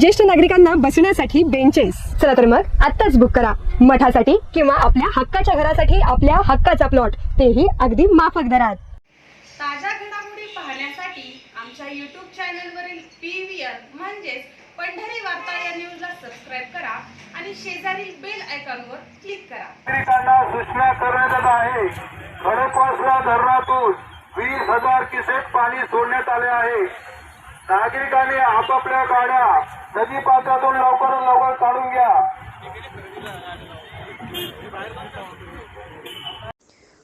ज्येष्ठ नागरिकांना बसण्यासाठी बेंचेस चला तर मग आत्ताच बुक करा. मठासाठी किंवा आपल्या हक्काच्या घरासाठी आपल्या हक्काचा प्लॉट तेही अगदी माफक दरात. ताज्या घडामोडी पाहण्यासाठी आमच्या यूट्यूब चॅनलवरील पी व्ही आर म्हणजेच पंढरी वार्ता या न्यूजला सबस्क्राईब करा आणि शेजारील बेल आयकॉनवर क्लिक करा. नागरिकांना सूचना करण्यात आहे. खडकवासला धरणातून वीस हजार क्युसेक पाणी सोडण्यात आले आहे. नागरिकांनी आपापल्या गाड्या नदीपात्रातून लवकरात लवकर काढून घ्या.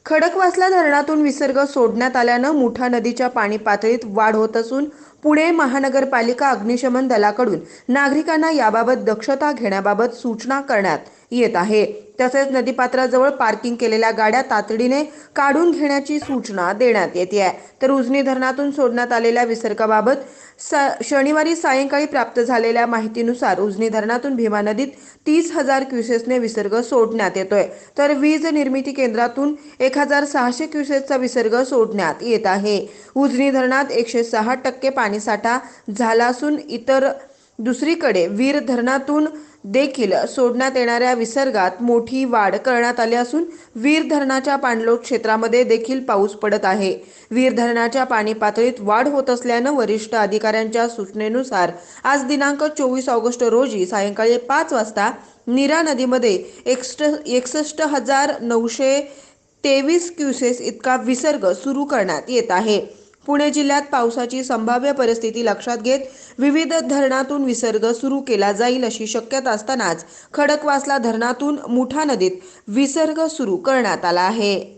खडकवासला धरणातून विसर्ग सोडण्यात आल्यानं मुठा नदीच्या पाणी पातळीत वाढ होत असून पुणे महानगरपालिका अग्निशमन दलाकडून नागरिकांना याबाबत दक्षता घेण्याबाबत सूचना करण्यात येत आहे. तसेच नदीपात्राजवळ पार्किंग केलेल्या गाड्या तातडीने काढून घेण्याची सूचना देण्यात येते आहे. तर उजनी धरणातून सोडण्यात आलेल्या विसर्गाबाबत स- शनिवारी सायंकाळी प्राप्त झालेल्या माहितीनुसार उजनी धरणातून भीमा नदीत तीस हजार क्युसेसने विसर्ग सोडण्यात येतोय. तर वीज निर्मिती केंद्रातून एक हजार सहाशे क्युसेसचा विसर्ग सोडण्यात येत आहे. उजनी धरणात एकशे सहा टक्के पाणीसाठा झाला असून इतर दुसरीकडे वीर धरणातून देखील सोडण्यात येणाऱ्या विसर्गात मोठी वाढ करण्यात आली असून वीर धरणाच्या पाणलोट क्षेत्रामध्ये देखील पाऊस पडत आहे. वीर धरणाच्या पाणी पातळीत वाढ होत असल्यानं वरिष्ठ अधिकाऱ्यांच्या सूचनेनुसार आज दिनांक चोवीस ऑगस्ट रोजी सायंकाळी पाच वाजता नीरा नदीमध्ये एकस्ट एकसष्ट हजार नऊशे तेवीस क्युसेस इतका विसर्ग सुरू करण्यात येत आहे. पुणे जिल्ह्यात पावसाची संभाव्य परिस्थिती लक्षात घेत विविध धरणातून विसर्ग सुरू केला जाईल अशी शक्यता असतानाच खडकवासला धरणातून मुठा नदीत विसर्ग सुरू करण्यात आला आहे.